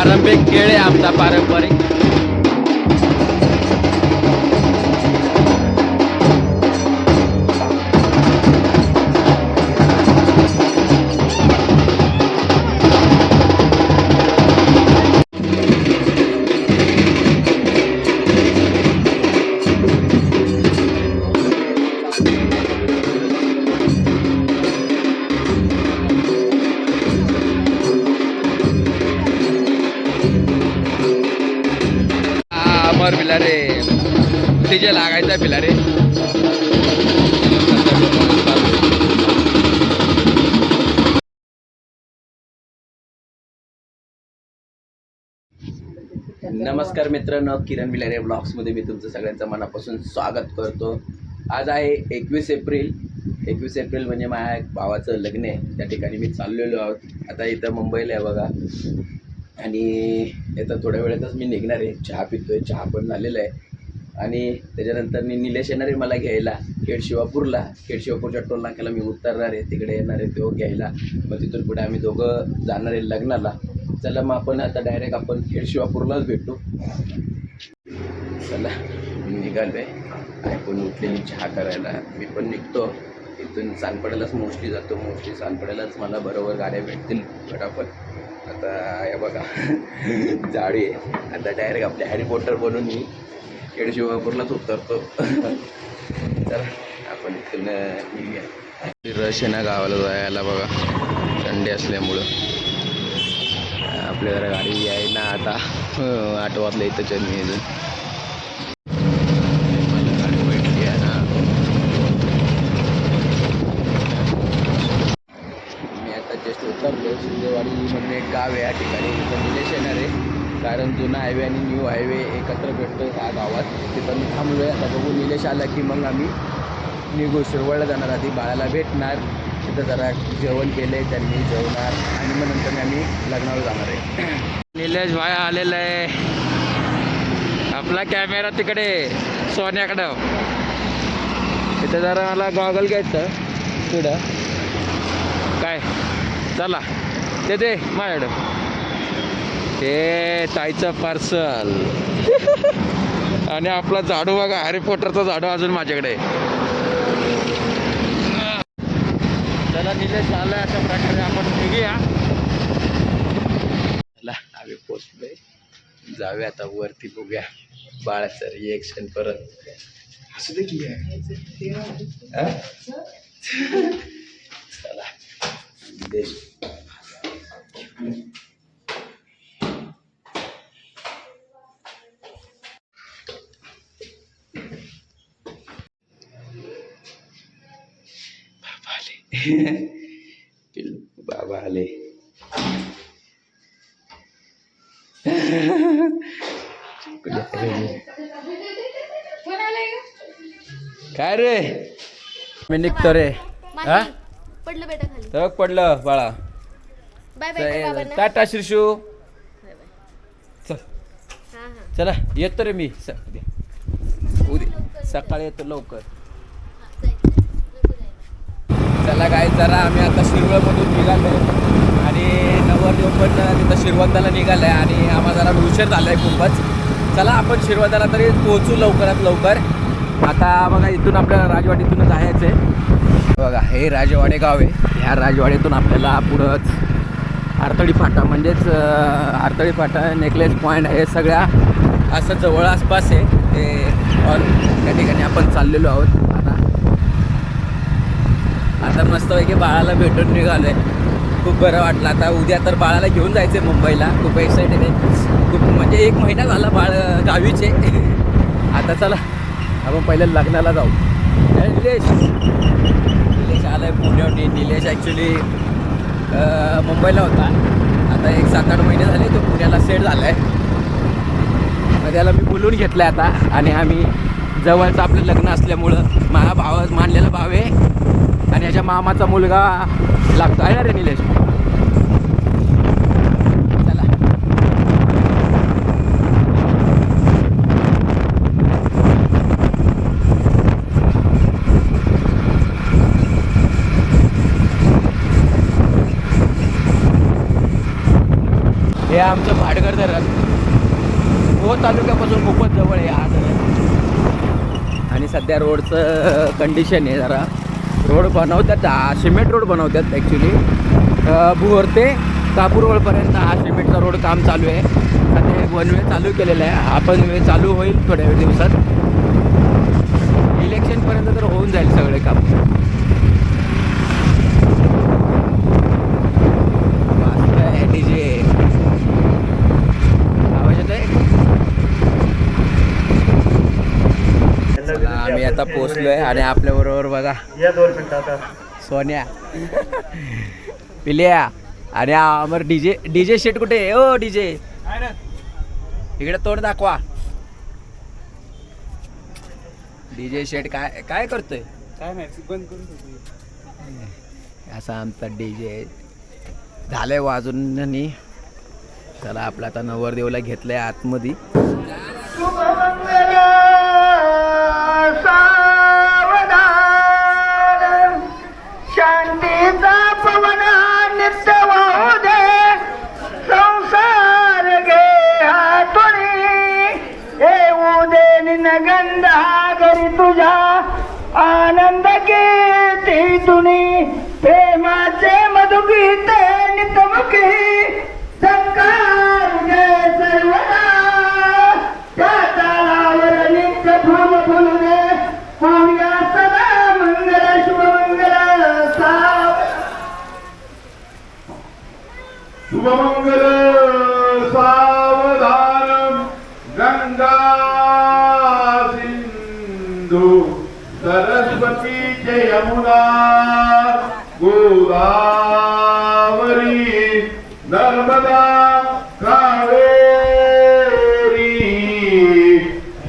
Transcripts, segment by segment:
पारंपरिक खेळ आहे आमचा पारंपरिक. हा अमर भिलारे डीजे लागायचा भिलारे नमस्कार मित्रांनो किरण बिलारे ब्लॉग्समध्ये मी तुमचं सगळ्यांचं मनापासून स्वागत करतो. आज आहे एकवीस एप्रिल. एकवीस एप्रिल म्हणजे माझ्या भावाचं लग्न आहे. त्या ठिकाणी मी चाललेलो आहोत. आता इथं मुंबईला आहे बघा. आणि आता थोड्या वेळातच मी निघणार आहे. चहा पितो आहे चहा पण झालेला आहे. आणि त्याच्यानंतर मी निलेश येणार आहे मला घ्यायला. खेड शिवापूरला खेड शिवापूरच्या टोल नाक्याला मी उतरणार आहे. तिकडे येणार आहे तो घ्यायला. मग तिथून पुढे आम्ही दोघं जाणार आहे लग्नाला. चला मग आपण आता डायरेक्ट आपण खेड शिवापूरलाच भेटू. चला निघालो आहे पण उठलेली चहा करायला. मी पण निघतो. इथून सानपड्यालाच मोस्टली जातो. मोस्टली सानपड्यालाच मला बरोबर गाड्या भेटतील फटाफट. आता हे बघा. जाडी आहे. आता डायरेक्ट आपल्या हॅरी पॉटर बनून मी खेड शिवापूरलाच उतरतो. तर आपण इथून निघूया. रश आहे ना गावाला जायला बघा. संडे असल्यामुळं. आपल्या जरा गाडी आहे ना आता. अं, आठ इथं चल मला गाडी भेटली आहे ना मी आता जस्ट उतरलो शिंदेवाडी म्हणून एक गाव आहे या ठिकाणी तिथं निलेश येणार आहे. कारण जुना हायवे आणि न्यू हायवे एकत्र भेटतो ह्या गावात. तिथं मी थांबलो आहे आता बघू निलेश आला की मग आम्ही निघू. शिरवळला जाणार आधी बाळाला भेटणार. तिथं जरा जेवण केलं आहे त्यांनी जेवणार. आणि मग नंतर आम्ही लग्नाला जाणार आहे. निलेश भाई आलेला आहे. आपला कॅमेरा तिकडे सोन्याकडं. इथं जरा मला गॉगल घ्यायचं. पुढं. काय? चला. ते दे माझ्याकडं. ते ताईचं पार्सल आणि आपला झाडू बघा हॅरी पॉटरचा झाडू अजून माझ्याकडे. आहे. चला निलेश आलाय अशा प्रकारे आपण निघूया. चला आम्ही पोचलोय. जाऊया आता वरती बघूया. बाळाचं रिएक्शन परत. असू दे की हा? चला. निलेश. बाबा आले काय रे? मी निघतो रे. हा? पडलं बेटा खाली. पडलं बाळा. Bye bye tata Shirshu. चल. हा हा. चला येतो रे मी. उद्या. सकाळी येतो लवकर. चला. काय जरा आम्ही आता शिरवळमधून निघालो आणि नवरदेव पण तिथं शिरवंदाला निघालाय आणि आम्हाला जरा उशीर झालाय खूपच. चला आपण शिरवंदाला तरी पोहोचू लवकरात लवकर. आता बघा इथून आपल्याला राजवाडीतून जायचं आहे बघा हे राजवाडे गाव आहे. ह्या राजवाडीतून आपल्याला पुढंच आरतळी फाटा म्हणजेच आरतळी फाटा नेकलेस पॉईंट हे सगळ्या असं जवळ आसपास आहे. ते ऑल त्या ठिकाणी आपण चाललेलो आहोत. आता आता मस्तपैकी बाळाला भेटून निघालो आहे खूप बरं वाटलं. आता उद्या तर बाळाला घेऊन जायचं आहे मुंबईला. खूप एक्सायटेड आहे. खूप म्हणजे एक महिना झाला बाळ गावीचे आता चला आपण पहिले लग्नाला जाऊ. निलेश. निलेश आला आहे पुण्यावरती निलेश ॲक्च्युली मुंबईला होता. आता एक सात आठ महिने झाले तो पुण्याला सेट झाला आहे मग त्याला मी बोलून घेतलं आहे आता. आणि आम्ही जवळचं आपलं लग्न असल्यामुळं माझा भाव मानलेला भाव आहे. आणि याच्या मामाचा मुलगा लागतो आहे ना रे निलेश चला हे आमचं भाई धरण. हो तालुक्यापासून खूपच जवळ आहे हा धरण. आणि सध्या रोडचं कंडिशन आहे जरा. रोड बनवतात सिमेंट रोड बनवतात ॲक्च्युली भुवर ते कापूरवळपर्यंत हा सिमेंटचा रोड काम चालू आहे. सध्या एक वन वे चालू केलेला आहे. हा पण वे चालू होईल थोड्या वेळ दिवसात इलेक्शनपर्यंत तर होऊन जाईल सगळे काम मस्त आहे डीजे आवाज येतोय आता पोचलोय आणि आपल्या बरोबर बघा. या दोन मिनिटं आता. सोन्या. पिल्या आणि अमर डीजे डीजे शेट कुठे आहे? ओ डीजे. इकडे तोंड दाखवा. डीजे शेट काय काय करतोय? काय नाही बंद करून असा आमचा डीजे झालंय वाजून चला आपला आता नवरदेवला घेतलंय आतमध्ये. गंध हा घरी तुझा आनंद कीर्ती तुनी प्रेमाचे मधुगीते नितमुखी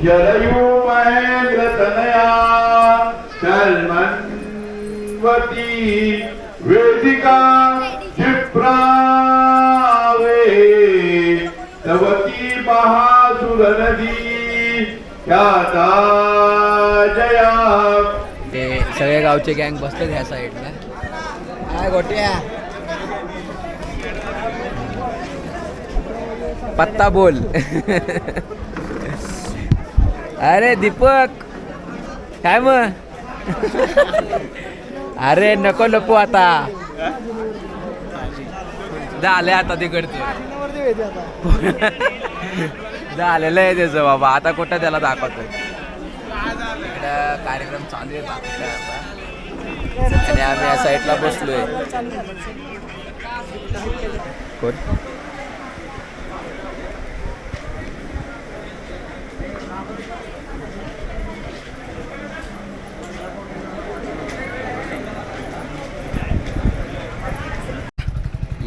जलयू महेंद्र वेदिका जिप्रावे तवती महासुर नदी ख्याता जया। ते सगळे गावचे गँग बसले ह्या साईडला काय गोट्या. पत्ता बोल. अरे दीपक. काय मग अरे नको नको आता. झालंय आता तिकडचं. झालेलं आहे त्याचं बाबा. आता कुठं त्याला दाखवतोय? इकडं कार्यक्रम चालू आहे बाकीचा आणि आम्ही या साईडला बसलोय. कोण?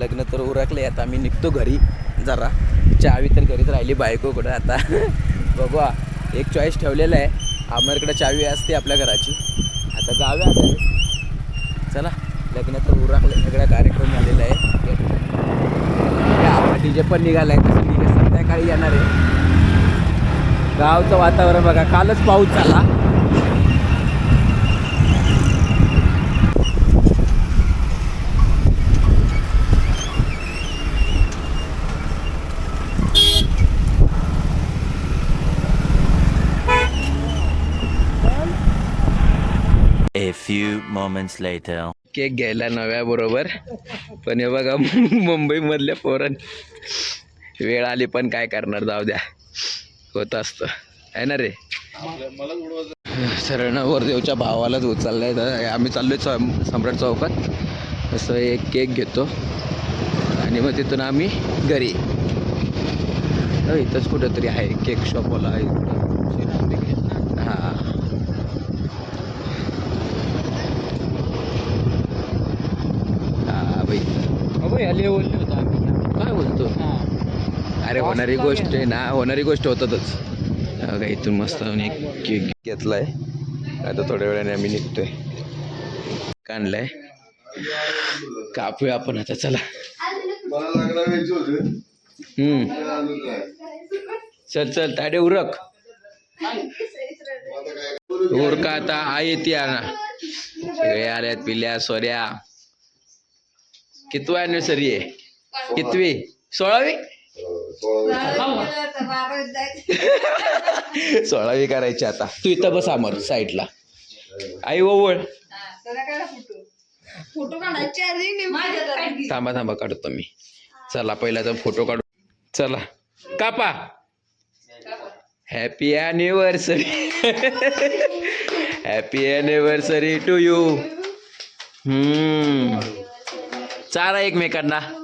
लग्न तर उरकले आता आम्ही निघतो घरी जरा. चावी तर घरीच राहिली बायको कुठं आता. बघू एक चॉईस ठेवलेला आहे. आमच्याकडे चावी असते आपल्या घराची. आता जाऊया आता. चला लग्न तर उरकले सगळा कार्यक्रम झालेला आहे. आपला डीजे पण निघालाय तसं डीजे संध्याकाळी येणार आहे. गावचं वातावरण बघा कालच पाऊस झाला. A few moments later. Cake घ्यायला नव्या बरोबर. पण हे बघा मुंबईमधल्या पोरण वेळ आली पण काय करणार? जाऊ द्या. होत असतं. आहे ना रे? सरळ नवरदेवच्या भावालाच उचललाय तर आम्ही चाललोय सम सम्राट चौकात. असं एक केक घेतो. आणि मग तिथून आम्ही घरी. इथंच कुठंतरी आहे केक शॉपवाला आहे हां. हा बाई आले बोलले होतो आम्ही काय बोलतो अरे होणारी गोष्ट आहे ना होणारी गोष्ट होतातच. का इथून मस्त एक केक घेतलाय. आता थोड्या वेळाने आम्ही निघतोय. काढलाय कापूया आपण आता चला. हम्म. चल चल ताडे उरक. उरका आता आई येते ना सगळे आल्यात पिल्या सोऱ्या. कितवा अॅनिव्हर्सरी आहे? कितवी? सोळावी? सोळावी करायची आता. तू इथं बस अमर साईडला. आई ओवळ फोटो काढायचे आधी थांबा थांबा काढतो मी. चला पहिला तर फोटो काढू. चला. कापा. Happy anniversary happy anniversary to you hmm. चारा एकमेकांना.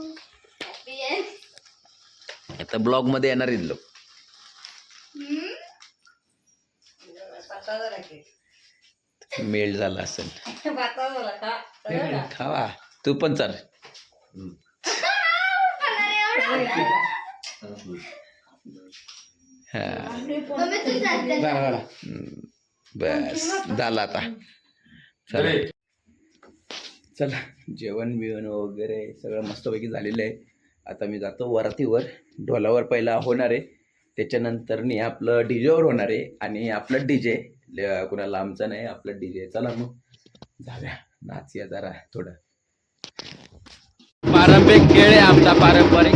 आता ब्लॉगमध्ये येणार आहेत लोक मेल झाला असेल. खावा. तू पण चाल. हा. बस झाला आता. चला. चला जेवण बिवण वगैरे सगळं मस्तपैकी झालेलं आहे. आता मी जातो वरातीवर. ढोलावर पहिला होणार आहे. त्याच्यानंतरनी आपलं डीजेवर होणार आहे आणि आपलं डीजे कुणाला आमचं नाही आपलं डीजे चला मग. जाऊया. नाचया जरा थोडं. पारंपरिक खेळ आहे आमचा पारंपरिक.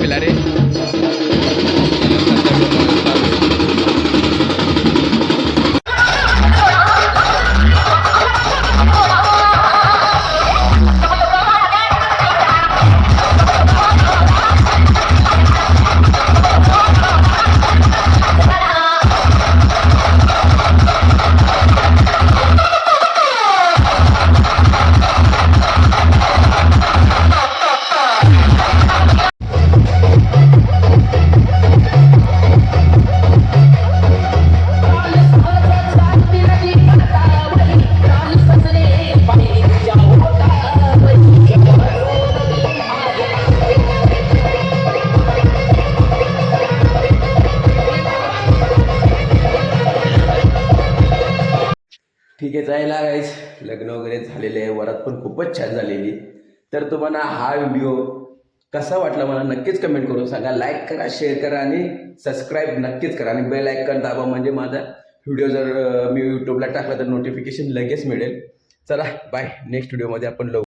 डीजे ठीक गाईज लग्न वगैरे झालेले आहे वरात पण खूपच छान झालेली. तर तुम्हाला हा व्हिडिओ कसा वाटला मला नक्कीच कमेंट करून सांगा. लाईक करा शेअर करा आणि सबस्क्राईब नक्कीच करा. आणि बेल आयकन दाबा म्हणजे माझा व्हिडिओ जर मी यूट्यूबला टाकला तर नोटिफिकेशन लगेच मिळेल. चला बाय नेक्स्ट व्हिडिओमध्ये आपण लवकर